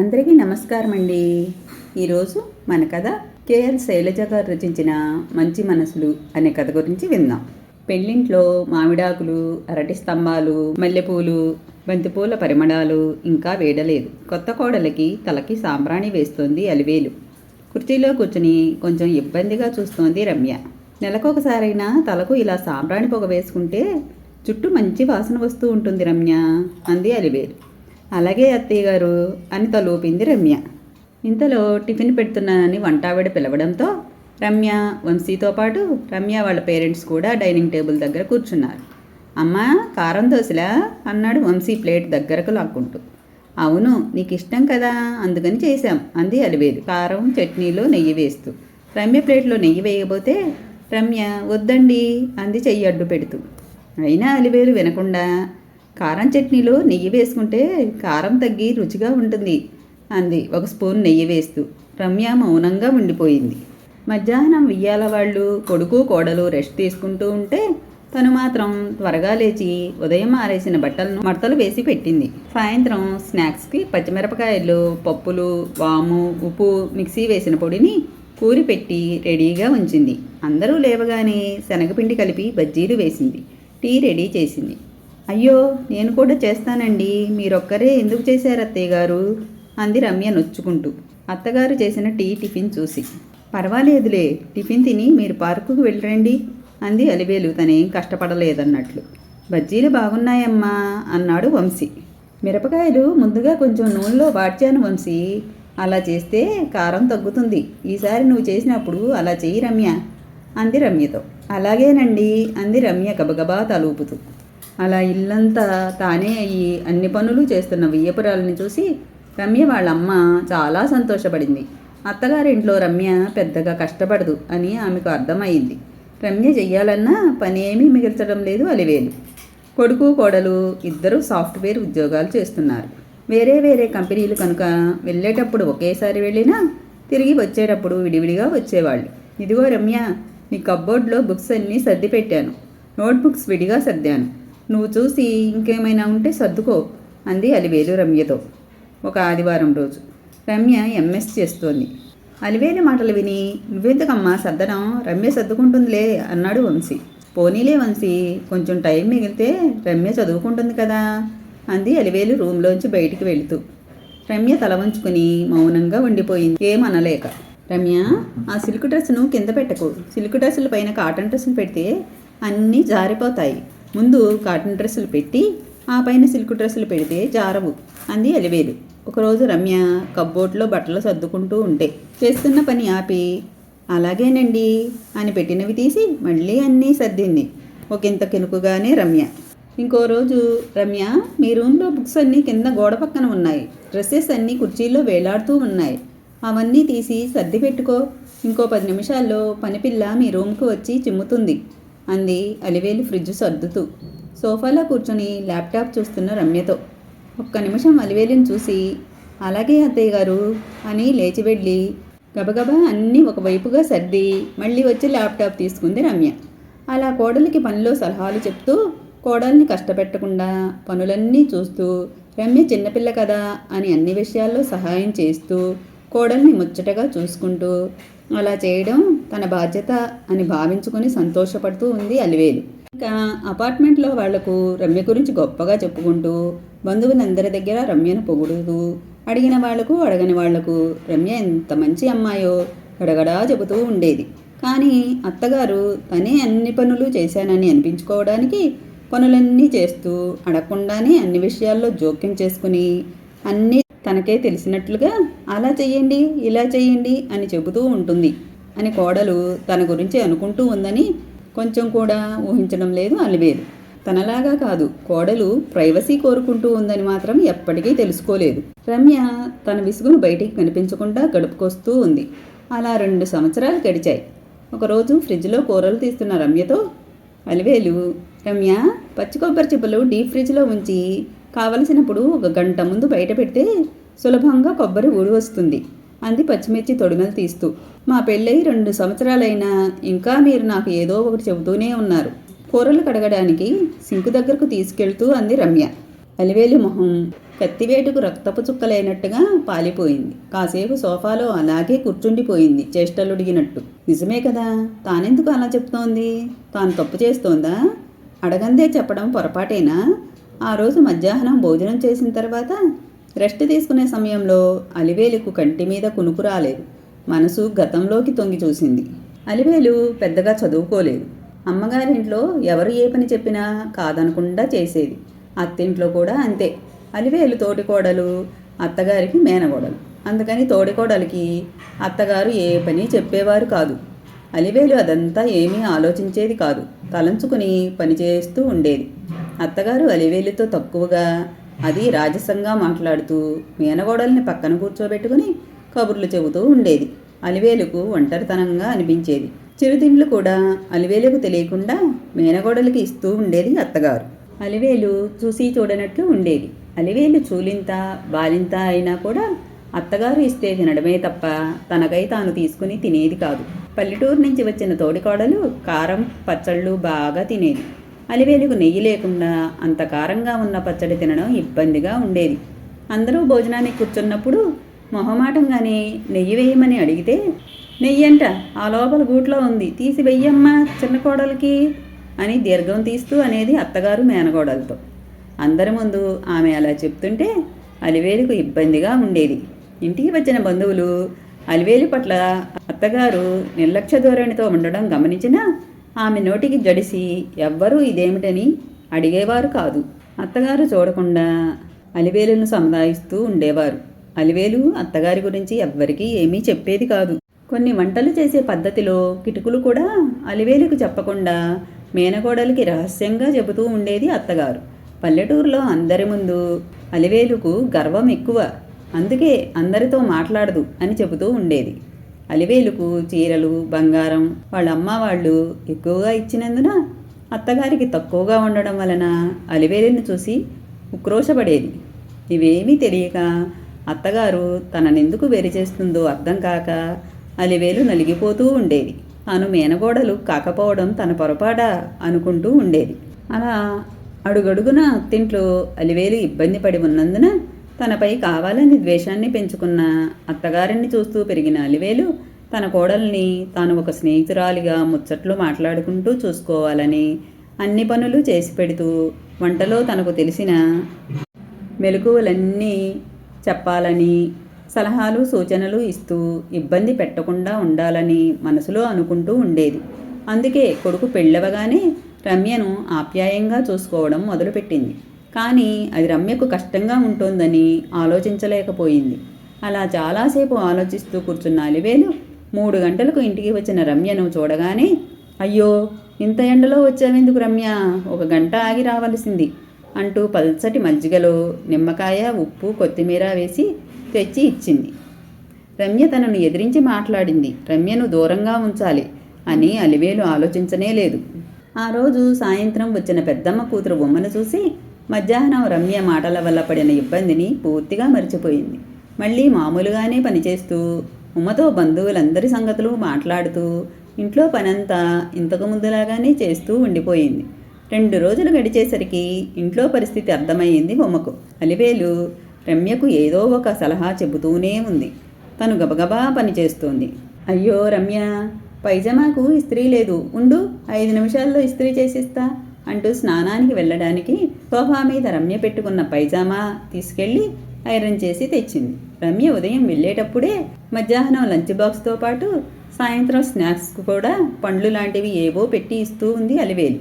అందరికీ నమస్కారం అండి ఈరోజు మన కథ కేఎల్ శైలజ గారు రచించిన మంచి మనసులు అనే కథ గురించి విందాం. పెళ్ళింట్లో మామిడాకులు అరటి స్తంభాలు మల్లెపూలు బంతిపూల పరిమళాలు ఇంకా వేడలేదు. కొత్త కోడలకి తలకి సాంబ్రాణి వేస్తోంది అలివేలు. కుర్చీలో కూర్చుని కొంచెం ఇబ్బందిగా చూస్తోంది రమ్య. నెలకొకసారైనా తలకు ఇలా సాంబ్రాణి పొగ వేసుకుంటే చుట్టూ మంచి వాసన వస్తూ ఉంటుంది రమ్య అంది అలివేలు. అలాగే అత్తయ్య గారు అని తలూపింది రమ్య. ఇంతలో టిఫిన్ పెడుతున్నానని వంటావిడ పిలవడంతో రమ్య వంశీతో పాటు రమ్య వాళ్ళ పేరెంట్స్ కూడా డైనింగ్ టేబుల్ దగ్గర కూర్చున్నారు. అమ్మా కారం దోశలా? అన్నాడు వంశీ ప్లేట్ దగ్గరకు లాక్కుంటూ. అవును నీకు ఇష్టం కదా అందుకని చేశాం అంది అలివేలు కారం చట్నీలో నెయ్యి వేస్తూ. రమ్య ప్లేట్లో నెయ్యి వేయబోతే రమ్య వద్దండి అంది చెయ్యి అడ్డు పెడుతూ. అయినా అలివేలు వినకుండా కారం చట్నీలో నెయ్యి వేసుకుంటే కారం తగ్గి రుచిగా ఉంటుంది అంది ఒక స్పూన్ నెయ్యి వేస్తూ. రమ్య మౌనంగా ఉండిపోయింది. మధ్యాహ్నం ఉయ్యాల వాళ్ళు కొడుకు కోడలు రెస్ట్ తీసుకుంటూ ఉంటే తను మాత్రం త్వరగా లేచి ఉదయం ఆరేసిన బట్టలను మడతలు వేసి పెట్టింది. సాయంత్రం స్నాక్స్కి పచ్చిమిరపకాయలు పప్పులు వాము ఉప్పు మిక్సీ వేసిన పొడిని కూరి పెట్టి రెడీగా ఉంచింది. అందరూ లేవగానే శనగపిండి కలిపి బజ్జీలు వేసింది. టీ రెడీ చేసింది. అయ్యో నేను కూడా చేస్తానండి. మీరొక్కరే ఎందుకు చేశారు అత్తయ్య గారు? అంది రమ్య నొచ్చుకుంటూ. అత్తగారు చేసిన టీ టిఫిన్ చూసి. పర్వాలేదులే టిఫిన్ తిని మీరు పార్కుకు వెళ్ళరండి అంది అలివేలు తనేం కష్టపడలేదన్నట్లు. బజ్జీలు బాగున్నాయమ్మా అన్నాడు వంశీ. మిరపకాయలు ముందుగా కొంచెం నూనెలో వాడ్చాను వంశీ. అలా చేస్తే కారం తగ్గుతుంది. ఈసారి నువ్వు చేసినప్పుడు అలా చెయ్యి రమ్య అంది రమ్యతో. అలాగేనండి అంది రమ్య గబగబా తలూపుతూ. అలా ఇల్లంతా తానే అయ్యి అన్ని పనులు చేస్తున్న వియ్యపురాలని చూసి రమ్య వాళ్ళ అమ్మ చాలా సంతోషపడింది. అత్తగారింట్లో రమ్య పెద్దగా కష్టపడదు అని ఆమెకు అర్థమైంది రమ్య చెయ్యాలన్నా పని ఏమీ మిగిల్చడం లేదు అలివేలు. కొడుకు కోడలు ఇద్దరు సాఫ్ట్వేర్ ఉద్యోగాలు చేస్తున్నారు. వేరే వేరే కంపెనీలు కనుక వెళ్ళేటప్పుడు ఒకేసారి వెళ్ళినా తిరిగి వచ్చేటప్పుడు విడివిడిగా వచ్చేవాళ్ళు. ఇదిగో రమ్య నీ కబ్బోర్డ్లో బుక్స్ అన్నీ సర్ది పెట్టాను. నోట్బుక్స్ విడిగా సర్దాను. నువ్వు చూసి ఇంకేమైనా ఉంటే సర్దుకో అంది అలివేలు రమ్యతో. ఒక ఆదివారం రోజు రమ్య ఎంఎస్ చేస్తోంది. అలివేలు మాటలు విని నువ్వెందుకమ్మా సర్దడం? రమ్య సర్దుకుంటుందిలే అన్నాడు వంశీ. పోనీలే వంశీ కొంచెం టైం మిగిలితే రమ్య చదువుకుంటుంది కదా అంది అలివేలు రూమ్లోంచి బయటికి వెళుతూ. రమ్య తల వంచుకుని మౌనంగా ఉండిపోయింది. ఏమనలేక రమ్య ఆ సిల్క్ డ్రెస్ను కింద పెట్టకు. సిల్క్ డ్రెస్సుల పైన కాటన్ డ్రెస్సులు పెడితే అన్నీ జారిపోతాయి. ముందు కాటన్ డ్రెస్సులు పెట్టి ఆ పైన సిల్క్ డ్రెస్సులు పెడితే జారవు. అంది అలివేలు. ఒకరోజు రమ్య కబ్బోర్డ్లో బట్టలు సర్దుకుంటూ ఉంటే చేస్తున్న పని ఆపి అలాగేనండి అని పెట్టినవి తీసి మళ్ళీ అన్నీ సర్దింది. ఒకంత కెనుకుగానే రమ్య. ఇంకో రోజు రమ్య మీ రూమ్లో బుక్స్ అన్నీ కింద గోడ పక్కన ఉన్నాయి. డ్రెస్సెస్ అన్నీ కుర్చీలో వేలాడుతూ ఉన్నాయి. అవన్నీ తీసి సర్ది పెట్టుకో. ఇంకో పది నిమిషాల్లో పనిపిల్ల మీ రూమ్కి వచ్చి చిమ్ముతుంది. అంది అలివేలు ఫ్రిడ్జ్ సర్దుతూ. సోఫాలో కూర్చొని ల్యాప్టాప్ చూస్తున్న రమ్యతో. ఒక్క నిమిషం అలివేలిని చూసి అలాగే అత్తయ్య గారు అని లేచి వెళ్ళి గబగబా అన్నీ ఒకవైపుగా సర్ది మళ్ళీ వచ్చి ల్యాప్టాప్ తీసుకుంది రమ్య. అలా కోడలికి పనిలో సలహాలు చెప్తూ కోడల్ని కష్టపెట్టకుండా పనులన్నీ చూస్తూ రమ్య చిన్నపిల్ల కదా అని అన్ని విషయాల్లో సహాయం చేస్తూ కోడల్ని ముచ్చటగా చూసుకుంటూ అలా చేయడం తన బాధ్యత అని భావించుకొని సంతోషపడుతూ ఉంది అలివేలు. ఇంకా అపార్ట్మెంట్లో వాళ్ళకు రమ్య గురించి గొప్పగా చెప్పుకుంటూ బంధువులందరి దగ్గర రమ్యను పొగుడుతూ అడిగిన వాళ్ళకు అడగని వాళ్ళకు రమ్య ఎంత మంచి అమ్మాయో గడగడా చెబుతూ ఉండేది. కానీ అత్తగారు తనే అన్ని పనులు చేశానని అనిపించుకోవడానికి పనులన్నీ చేస్తూ అడగకుండానే అన్ని విషయాల్లో జోక్యం చేసుకుని అన్నీ తనకే తెలిసినట్లుగా అలా చెయ్యండి ఇలా చెయ్యండి అని చెబుతూ ఉంటుంది. అని కోడలు తన గురించి అనుకుంటూ ఉందని కొంచెం కూడా ఊహించడం లేదు అలివేలు తనలాగా కాదు కోడలు ప్రైవసీ కోరుకుంటూ ఉందని మాత్రం ఎప్పటికీ తెలుసుకోలేదు. రమ్య తన విసుగును బయటికి కనిపించకుండా గడుపుకొస్తూ ఉంది. అలా రెండు సంవత్సరాలు గడిచాయి. ఒకరోజు ఫ్రిడ్జ్లో కూరలు తీస్తున్న రమ్యతో అలివేలు రమ్య పచ్చి కొబ్బరి చిప్పలు డీప్ ఫ్రిడ్జ్లో ఉంచి కావలసినప్పుడు ఒక గంట ముందు బయట పెడితే సులభంగా కొబ్బరి ఊడి వస్తుంది. అంది పచ్చిమిర్చి తొడిమలు తీస్తూ. మా పెళ్ళై రెండు సంవత్సరాలైనా ఇంకా మీరు నాకు ఏదో ఒకటి చెబుతూనే ఉన్నారు. కూరలు కడగడానికి సింకు దగ్గరకు తీసుకెళ్తూ అంది రమ్య. అలివేలు మొహం కత్తివేటుకు రక్తపు చుక్కలైనట్టుగా పాలిపోయింది. కాసేపు సోఫాలో అలాగే కూర్చుండిపోయింది చేష్టలుడిగినట్టు నిజమే కదా? తానెందుకు అలా చెప్తోంది? తాను తప్పు చేస్తోందా? అడగందే చెప్పడం పొరపాటేనా? ఆ రోజు మధ్యాహ్నం భోజనం చేసిన తర్వాత రెస్ట్ తీసుకునే సమయంలో అలివేలుకు కంటి మీద కునుకు రాలేదు. మనసు గతంలోకి తొంగి చూసింది. అలివేలు పెద్దగా చదువుకోలేదు. అమ్మగారింట్లో ఎవరు ఏ పని చెప్పినా కాదనకుండా చేసేది. అత్తింట్లో కూడా అంతే. అలివేలు తోటికోడలు అత్తగారికి మేనగోడలు. అందుకని తోడికోడలికి అత్తగారు ఏ పని చెప్పేవారు కాదు. అలివేలు అదంతా ఏమీ ఆలోచించేది కాదు. తలంచుకుని పనిచేస్తూ ఉండేది. అత్తగారు అలివేలుతో తక్కువగా అది రాజసంగా మాట్లాడుతూ మేనగోడల్ని పక్కన కూర్చోబెట్టుకుని కబుర్లు చెబుతూ ఉండేది. అలివేలుకు ఒంటరితనంగా అనిపించేది. చిరుతిండ్లు కూడా అలివేలుకు తెలియకుండా మేనగోడలికి ఇస్తూ ఉండేది అత్తగారు. అలివేలు చూసి చూడనట్లు ఉండేది. అలివేలు చూలింత బాలింత అయినా కూడా అత్తగారు ఇస్తే తినడమే తప్ప తనకై తాను తీసుకుని తినేది కాదు. పల్లెటూరు నుంచి వచ్చిన తోడికోడలు కారం పచ్చళ్ళు బాగా తినేది. అలివేలుకు నెయ్యి లేకుండా అంత కారంగా ఉన్న పచ్చడి తినడం ఇబ్బందిగా ఉండేది. అందరూ భోజనానికి కూర్చున్నప్పుడు మొహమాటంగానే నెయ్యి వేయమని అడిగితే నెయ్యి అంట ఆ లోపల గూట్లో ఉంది తీసి వెయ్యమ్మా చిన్న కోడలికి అని దీర్ఘం తీస్తూ అనేది అత్తగారు మేనగోడలతో అందరి ముందు ఆమె అలా చెప్తుంటే అలివేలుకు ఇబ్బందిగా ఉండేది. ఇంటికి వచ్చిన బంధువులు అలివేలు పట్ల అత్తగారు నిర్లక్ష్య ధోరణితో ఉండడం గమనించినా ఆమె నోటికి జడిసి ఎవ్వరూ ఇదేమిటని అడిగేవారు కాదు. అత్తగారు చూడకుండా అలివేలును సముదాయిస్తూ ఉండేవారు. అలివేలు అత్తగారి గురించి ఎవ్వరికీ ఏమీ చెప్పేది కాదు. కొన్ని వంటలు చేసే పద్ధతిలో కిటుకులు కూడా అలివేలుకు చెప్పకుండా మేనకోడలికి రహస్యంగా చెబుతూ ఉండేది అత్తగారు. పల్లెటూరులో అందరి ముందు అలివేలుకు గర్వం ఎక్కువ. అందుకే అందరితో మాట్లాడదు అని చెబుతూ ఉండేది. అలివేలుకు చీరలు బంగారం వాళ్ళ అమ్మ వాళ్ళు ఎక్కువగా ఇచ్చినందున అత్తగారికి తక్కువగా ఉండడం వలన అలివేలుని చూసి ఉక్రోషపడేది. ఇవేమీ తెలియక అత్తగారు తననెందుకు వెరి చేస్తుందో అర్థం కాక అలివేలు నలిగిపోతూ ఉండేది. తాను మేనగోడలు కాకపోవడం తన పొరపాట అనుకుంటూ ఉండేది. అలా అడుగడుగున అత్తింట్లో అలివేలు ఇబ్బంది పడి ఉన్నందున తనపై కావాలని ద్వేషాన్ని పెంచుకున్న అత్తగారిని చూస్తూ పెరిగిన అలివేలు తన కోడల్ని తాను ఒక స్నేహితురాలిగా ముచ్చట్లు మాట్లాడుకుంటూ చూసుకోవాలని అన్ని పనులు చేసి పెడుతూ వంటలో తనకు తెలిసిన మెలకువలన్నీ చెప్పాలని సలహాలు సూచనలు ఇస్తూ ఇబ్బంది పెట్టకుండా ఉండాలని మనసులో అనుకుంటూ ఉండేది. అందుకే కొడుకు పెళ్ళవగానే రమ్యను ఆప్యాయంగా చూసుకోవడం మొదలుపెట్టింది. కానీ అది రమ్యకు కష్టంగా ఉంటుందని ఆలోచించలేకపోయింది. అలా చాలాసేపు ఆలోచిస్తూ కూర్చున్న అలివేలు మూడు గంటలకు ఇంటికి వచ్చిన రమ్యను చూడగానే అయ్యో ఇంత ఎండలో వచ్చావెందుకు రమ్య? ఒక గంట ఆగి రావలసింది అంటూ పల్చటి మజ్జిగలో నిమ్మకాయ ఉప్పు కొత్తిమీర వేసి తెచ్చి ఇచ్చింది. రమ్య తనను ఎదిరించి మాట్లాడింది రమ్యను దూరంగా ఉంచాలి అని అలివేలు ఆలోచించనే లేదు. ఆ రోజు సాయంత్రం వచ్చిన పెద్దమ్మ కూతురు బొమ్మను చూసి మధ్యాహ్నం రమ్య మాటల వల్ల పడిన ఇబ్బందిని పూర్తిగా మర్చిపోయింది. మళ్ళీ మామూలుగానే పనిచేస్తూ ఉమ్మతో బంధువులందరి సంగతులు మాట్లాడుతూ ఇంట్లో పనంతా ఇంతకు ముందులాగానే చేస్తూ ఉండిపోయింది. రెండు రోజులు గడిచేసరికి ఇంట్లో పరిస్థితి అర్థమయ్యింది బొమ్మకు. అలివేలు రమ్యకు ఏదో ఒక సలహా చెబుతూనే ఉంది. తను గబగబా పనిచేస్తోంది. అయ్యో రమ్య పైజమాకు ఇస్త్రీ లేదు. ఉండు ఐదు నిమిషాల్లో ఇస్త్రీ చేసిస్తా. అంటూ స్నానానికి వెళ్ళడానికి సోఫా మీద రమ్య పెట్టుకున్న పైజామా తీసుకెళ్ళి ఐరన్ చేసి తెచ్చింది. రమ్య ఉదయం వెళ్ళేటప్పుడే మధ్యాహ్నం లంచ్ బాక్స్తో పాటు సాయంత్రం స్నాక్స్కు కూడా పండ్లు లాంటివి ఏవో పెట్టి ఇస్తూ ఉంది అలివేలు.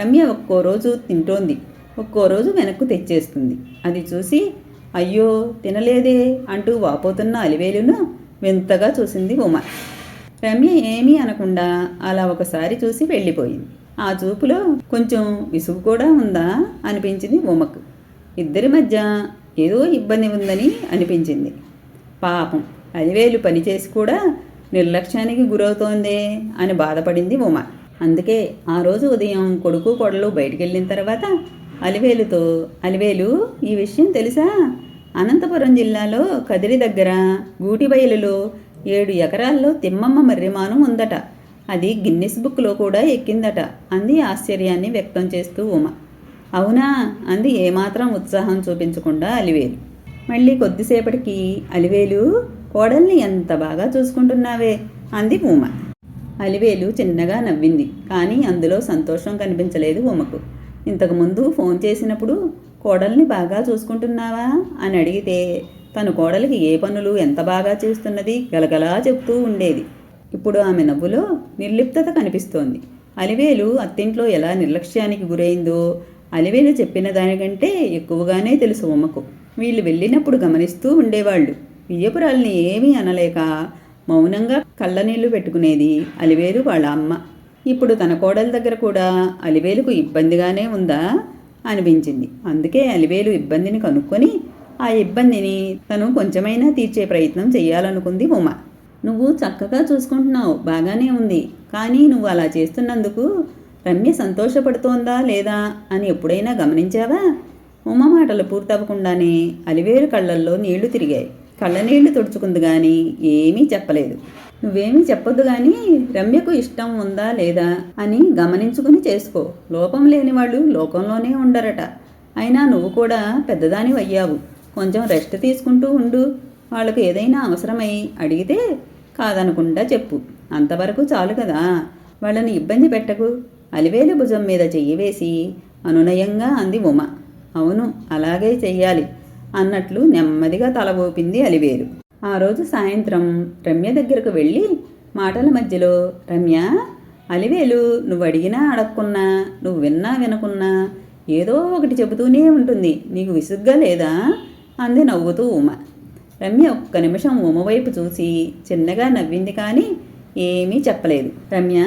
రమ్య ఒక్కో రోజు తింటోంది. ఒక్కో రోజు వెనక్కు తెచ్చేస్తుంది. అది చూసి అయ్యో తినలేదే అంటూ వాపోతున్న అలివేలును వింతగా చూసింది ఉమ. రమ్య ఏమీ అనకుండా అలా ఒకసారి చూసి వెళ్ళిపోయింది. ఆ చూపులో కొంచెం విసుగు కూడా ఉందా? అనిపించింది ఉమకు ఇద్దరి మధ్య ఏదో ఇబ్బంది ఉందని అనిపించింది. పాపం అలివేలు పనిచేసి కూడా నిర్లక్ష్యానికి గురవుతోందే అని బాధపడింది ఉమ. అందుకే ఆ రోజు ఉదయం కొడుకు కొడలు బయటికి వెళ్ళిన తర్వాత అలివేలుతో అలివేలు ఈ విషయం తెలుసా? అనంతపురం జిల్లాలో కదిరి దగ్గర గూటిబయలులో ఏడు ఎకరాల్లో తిమ్మమ్మ మర్రిమాను ఉందట. అది గిన్నెస్ బుక్లో కూడా ఎక్కిందట అంది ఆశ్చర్యాన్ని వ్యక్తం చేస్తూ ఉమ. అవునా? అంది ఏమాత్రం ఉత్సాహం చూపించకుండా అలివేలు. మళ్ళీ కొద్దిసేపటికి అలివేలు కోడల్ని ఎంత బాగా చూసుకుంటున్నావే? అంది ఉమ. అలివేలు చిన్నగా నవ్వింది కానీ అందులో సంతోషం కనిపించలేదు ఉమకు. ఇంతకుముందు ఫోన్ చేసినప్పుడు కోడల్ని బాగా చూసుకుంటున్నావా? అని అడిగితే తను కోడలికి ఏ పనులు ఎంత బాగా చేస్తున్నది గలగలా చెప్తూ ఉండేది. ఇప్పుడు ఆమె నవ్వులో నిర్లిప్తత కనిపిస్తోంది. అలివేలు అత్తింట్లో ఎలా నిర్లక్ష్యానికి గురైందో అలివేలు చెప్పిన దానికంటే ఎక్కువగానే తెలుసు ఉమ్మకు వీళ్ళు వెళ్ళినప్పుడు గమనిస్తూ ఉండేవాళ్ళు. వియ్యపురాల్ని ఏమీ అనలేక మౌనంగా కళ్ళనీళ్ళు పెట్టుకునేది అలివేలు వాళ్ళ అమ్మ. ఇప్పుడు తన కోడల దగ్గర కూడా అలివేలుకు ఇబ్బందిగానే ఉందా? అనిపించింది. అందుకే అలివేలు ఇబ్బందిని కనుక్కొని ఆ ఇబ్బందిని తను కొంచెమైనా తీర్చే ప్రయత్నం చేయాలనుకుంది ఉమ. నువ్వు చక్కగా చూసుకుంటున్నావు బాగానే ఉంది. కానీ నువ్వు అలా చేస్తున్నందుకు రమ్య సంతోషపడుతోందా లేదా అని ఎప్పుడైనా గమనించావా? ఉమ మాటలు పూర్తవ్వకుండానే అలివేరు కళ్ళల్లో నీళ్ళు తిరిగాయి. కళ్ళ నీళ్ళు తుడుచుకుంది కానీ ఏమీ చెప్పలేదు. నువ్వేమీ చెప్పొద్దు కానీ రమ్యకు ఇష్టం ఉందా లేదా అని గమనించుకుని చేసుకో. లోపం లేని వాళ్ళు లోకంలోనే ఉండరట. అయినా నువ్వు కూడా పెద్దదాని అయ్యావు కొంచెం రెస్ట్ తీసుకుంటూ ఉండు. వాళ్ళకు ఏదైనా అవసరమై అడిగితే కాదనకుండా చెప్పు. అంతవరకు చాలు కదా. వాళ్ళని ఇబ్బంది పెట్టకు. అలివేలు భుజం మీద చెయ్యి వేసి అనునయంగా అంది ఉమ. అవును అలాగే చెయ్యాలి అన్నట్లు నెమ్మదిగా తల ఊపింది అలివేలు. ఆ రోజు సాయంత్రం రమ్య దగ్గరకు వెళ్ళి మాటల మధ్యలో రమ్య అలివేలు నువ్వు అడిగినా అడగకున్నా నువ్వు విన్నా వినకున్నా ఏదో ఒకటి చెబుతూనే ఉంటుంది. నీకు విసుగ్గా లేదా? అంది నవ్వుతూ ఉమ. రమ్య ఒక్క నిమిషం ఉమవైపు చూసి చిన్నగా నవ్వింది కానీ ఏమీ చెప్పలేదు. రమ్య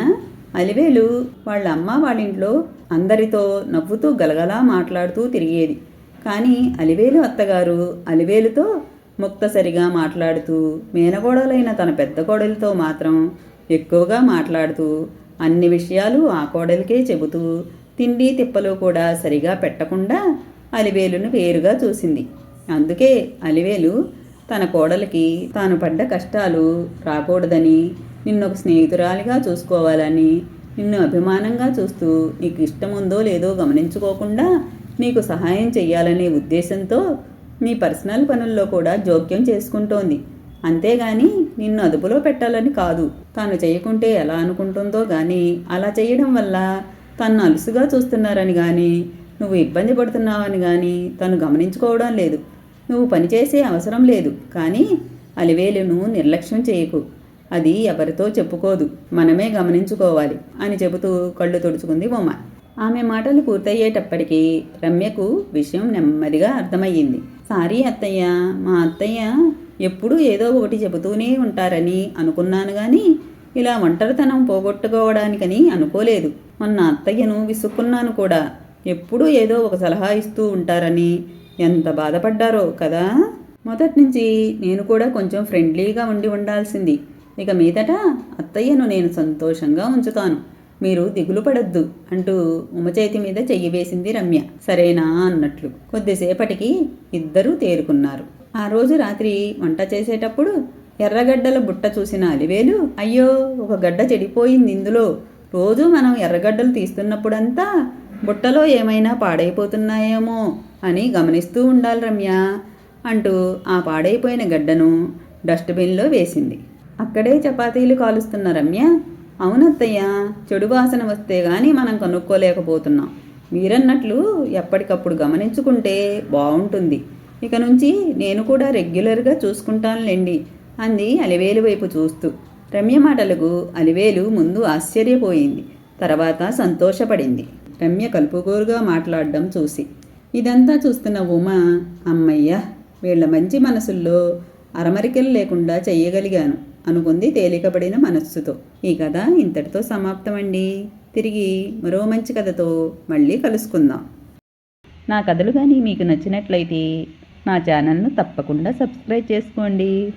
అలివేలు వాళ్ళ అమ్మ వాళ్ళ ఇంట్లో అందరితో నవ్వుతూ గలగలా మాట్లాడుతూ తిరిగేది. కానీ అలివేలు అత్తగారు అలివేలుతో ముక్తసరిగా మాట్లాడుతూ మేనకోడలైన తన పెద్ద కోడలితో మాత్రం ఎక్కువగా మాట్లాడుతూ అన్ని విషయాలు ఆ కోడలికే చెబుతూ తిండి తిప్పలు కూడా సరిగా పెట్టకుండా అలివేలును వేరుగా చూసింది. అందుకే అలివేలు తన కోడలికి తాను పడ్డ కష్టాలు రాకూడదని నిన్ను ఒక స్నేహితురాలిగా చూసుకోవాలని నిన్ను అభిమానంగా చూస్తూ నీకు ఇష్టం ఉందో లేదో గమనించుకోకుండా నీకు సహాయం చెయ్యాలనే ఉద్దేశంతో నీ పర్సనల్ పనుల్లో కూడా జోక్యం చేసుకుంటోంది. అంతేగాని నిన్ను అదుపులో పెట్టాలని కాదు. తాను చేయకుంటే ఎలా అనుకుంటుందో కానీ అలా చేయడం వల్ల తన్ను అలుసుగా చూస్తున్నారని కానీ నువ్వు ఇబ్బంది పడుతున్నావని కానీ తను గమనించుకోవడం లేదు. నువ్వు పనిచేసే అవసరం లేదు కానీ అలివేలును నిర్లక్ష్యం చేయకు. అది ఎవరితో చెప్పుకోదు. మనమే గమనించుకోవాలి అని చెబుతూ కళ్ళు తుడుచుకుంది బొమ్మ. ఆమె మాటలు పూర్తయ్యేటప్పటికీ రమ్యకు విషయం నెమ్మదిగా అర్థమయ్యింది. సారీ అత్తయ్య మా అత్తయ్య ఎప్పుడూ ఏదో ఒకటి చెబుతూనే ఉంటారని అనుకున్నాను కానీ ఇలా ఒంటరితనం పోగొట్టుకోవడానికని అనుకోలేదు. మొన్న అత్తయ్యను విసుక్కున్నాను కూడా. ఎప్పుడూ ఏదో ఒక సలహా ఇస్తూ ఉంటారని ఎంత బాధపడ్డారో కదా? మొదటి నుంచి నేను కూడా కొంచెం ఫ్రెండ్లీగా ఉండి ఉండాల్సింది. ఇక మీదట అత్తయ్యను నేను సంతోషంగా ఉంచుతాను. మీరు దిగులు పడొద్దు అంటూ ఉమచేతి మీద చెయ్యి వేసింది రమ్య. సరేనా అన్నట్లు. కొద్దిసేపటికి ఇద్దరూ తేరుకున్నారు ఆ రోజు రాత్రి వంట చేసేటప్పుడు ఎర్రగడ్డల బుట్ట చూసిన అలివేలు అయ్యో ఒక గడ్డ చెడిపోయింది ఇందులో. రోజు మనం ఎర్రగడ్డలు తీస్తున్నప్పుడంతా బుట్టలో ఏమైనా పాడైపోతున్నాయేమో అని గమనిస్తూ ఉండాలి రమ్య అంటూ ఆ పాడైపోయిన గడ్డను డస్ట్బిన్లో వేసింది. అక్కడే చపాతీలు కాలుస్తున్న రమ్య అవునత్తయ్య చెడు వాసన వస్తే గాని మనం కనుక్కోలేకపోతున్నాం. మీరన్నట్లు ఎప్పటికప్పుడు గమనించుకుంటే బాగుంటుంది ఇక నుంచి నేను కూడా రెగ్యులర్గా చూసుకుంటానులేండి అంది అలివేలు వైపు చూస్తూ. రమ్య మాటలకు అలివేలు ముందు ఆశ్చర్యపోయింది తర్వాత సంతోషపడింది. రమ్య కలుపుకోరుగా మాట్లాడడం చూసి. ఇదంతా చూస్తున్న ఉమ అమ్మయ్య వీళ్ళ మంచి మనసుల్లో అరమరికలు లేకుండా చెయ్యగలిగాను అనుకుంది తేలికపడిన మనస్సుతో. ఈ కథ ఇంతటితో సమాప్తమండి. తిరిగి మరో మంచి కథతో మళ్ళీ కలుసుకుందాం. నా కథలు కానీ మీకు నచ్చినట్లయితే నా ఛానల్ను తప్పకుండా సబ్స్క్రైబ్ చేసుకోండి.